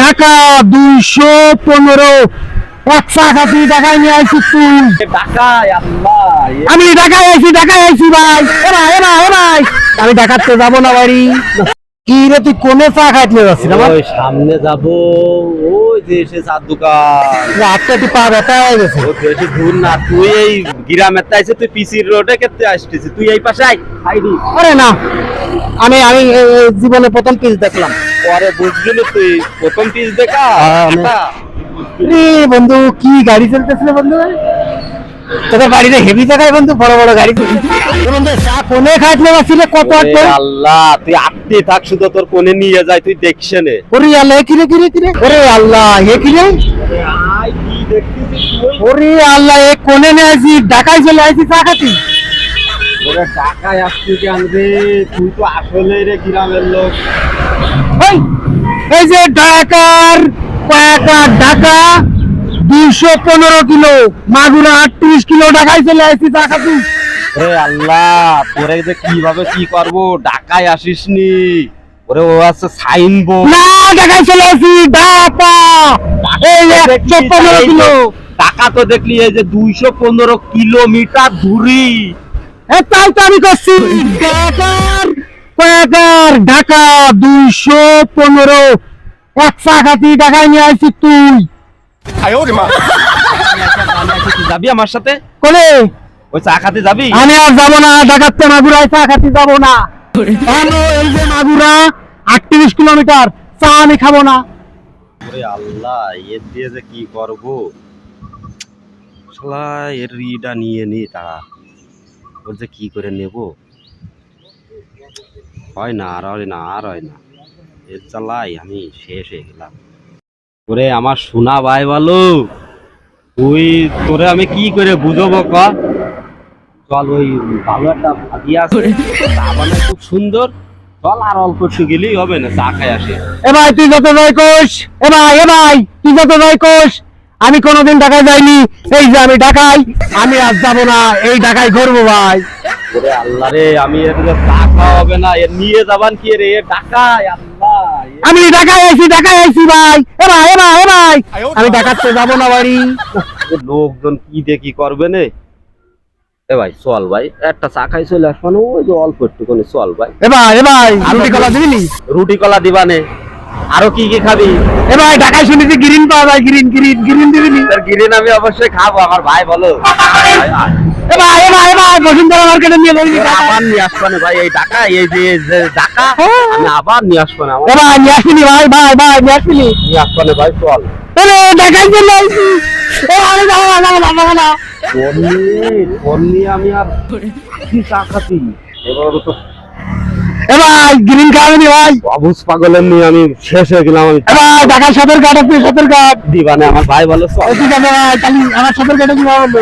ঢাকা দুইশো পনেরো। আশি টাকায় নিয়ে আসছি তুই। ঢাকায় আমি ঢাকায় আইছি ঢাকায় আইছি ভাই। এ ভাই এ ভাই এ ভাই। আমি ঢাকাতে যাব না বাড়ি কি রে তুই কোনে চা খাইতে যাচ্ছিস ওই সামনে যাব ওই যে এসে চার দোকান। হাতটা তুই পা ব্যথা হয়ে গেছে। ও বেশি দূর না তুই এই গ্রামের তাইছে তুই পিসির রোডে কেটে আসতেছিস তুই এই পাশে আইডি আরে না আমি আমি জীবনে প্রথম পিস দেখলাম। পরে না তুই প্রথম পিস দেখা? রে বন্ধু কি গাড়ি চলতেছিল বন্ধু? তোদের বাড়িতে হেভি জায়গায় বন্ধু বড় বড় গাড়ি বন্ধু চা কোনে যাচ্ছিলে কত ওরে আল্লাহ তুই আটতে থাক শুধু তোর কোনে নিয়ে যায় তুই দেখছে নে। ওরে আল্লাহ কিরে কিরে কিরে? ওরে আল্লাহ এ কিরে? ওরে আল্লাহ এ কোনে নিয়ে আসি ঢাকায় চলে আসি চা খাতি? ওরে ঢাকায় আসছিস কেন রে তুই তো আসলে রে গ্রামের লোক। এই যে ঢাকার কয়েকটা ঢাকা দুইশো পনেরো কিলো মাগুরা আটত্রিশ কিলো ঢাকায় চলে আসছি চা খাতি ওরে আল্লাহ তোরে যে কীভাবে কি করব? ঢাকায় আসিস নি ওরে ও আছে সাইন বোর্ড না ঢাকায় চলে আসি ঢাকা। এই একশো পনেরো কিলো। টাকা তো দেখলি এই যে দুইশো পনেরো কিলোমিটার দূরি। তাই তো আমি করছি। ঢাকার কয়েকটার ঢাকা দুইশো পনেরো। একশো খাতি ঢাকায় নিয়ে আসছি তুই। যাবি আমার সাথে? কোনে ওই চা খাতে যাবি? আমি আর যাব না ঢাকাতে মাগুরায় চা খাতি যাব না। কেন এই যে মাগুরা? আটত্রিশ কিলোমিটার চা আমি খাব না। আল্লাহ এর দিয়ে যে কি করব? শালা এর রিটা নিয়ে নি তারা ওর যে কি করে নেব? হয় না আর হয় না আর হয় না। এর চালাই আমি শেষ হয়ে গেলাম। ওরে আমার সোনা ভাই বলো তুই তোরে আমি কি করে বুঝব ক? চল ওই ভালো একটা ভাবি আছে চা বানায় খুব সুন্দর। চল আর অল্প একটু গেলেই হবে না চা খাই আসে। এ ভাই তুই যত যাই কোষ এ ভাই এ ভাই তুই যত যাই কোষ আমি কোনোদিন ঢাকায় যাইনি। এই যে আমি ঢাকায় আমি আজ যাব না। এই ঢাকায় ঘুরবো ভাই। ওরে আল্লাহ রে আমি হবে না। এর নিয়ে যাবান কি রে? এ ডাকায় আল্লাহ আমি ঢাকায় আইছি ঢাকায় আইছি ভাই। এ ভাই এ ভাই এ ভাই। আমি ঢাকাতে যাব না বাড়ি এ লোকজন কি করবে নে? এ ভাই চল ভাই একটা চা খাই চলে আসব না ওই যে অল্প একটুখানি চল ভাই। এ ভাই এ ভাই রুটি কলা দিবি রুটি কলা দিবানে আরও কি কি খাবি? এ ভাই ঢাকায় শুনেছি গ্রিন পাওয়া যায় গ্রিন গ্রিন গ্রিন দিবি। তোর গিরিন আমি অবশ্যই খাব আমার ভাই বলো। ভাই, আয়। এ ভাই এ ভাই এ ভাই বসুন্ধরা মার্কেটে নিয়ে যাবি আবার নিয়ে আসব না ভাই এই টাকা এই যে যে টাকা আমি আবার নিয়ে আসব না আমার। এ ভাই নিয়ে আসবি ভাই ভাই ভাই নিয়ে আসবি নিয়ে আসব না ভাই চল। আরে ঢাকায় চলে আইছি এ আমি যাব না যাব না যাব না। ফোন নিয়ে ফোন নিয়ে আমি আর কি চা খাতি এবার তো এ ভাই গ্রিন খাওয়াবি ভাই। অবুজ পাগলের নিয়ে আমি শেষ হয়ে গেলাম আমি এ ভাই ঢাকায় সদর ঘাট আপনি ঘাট। দিবানে আমার ভাই বলো চল ঠিক আছে ভাই তাহলে আমার সদর ঘাটে কি বলব?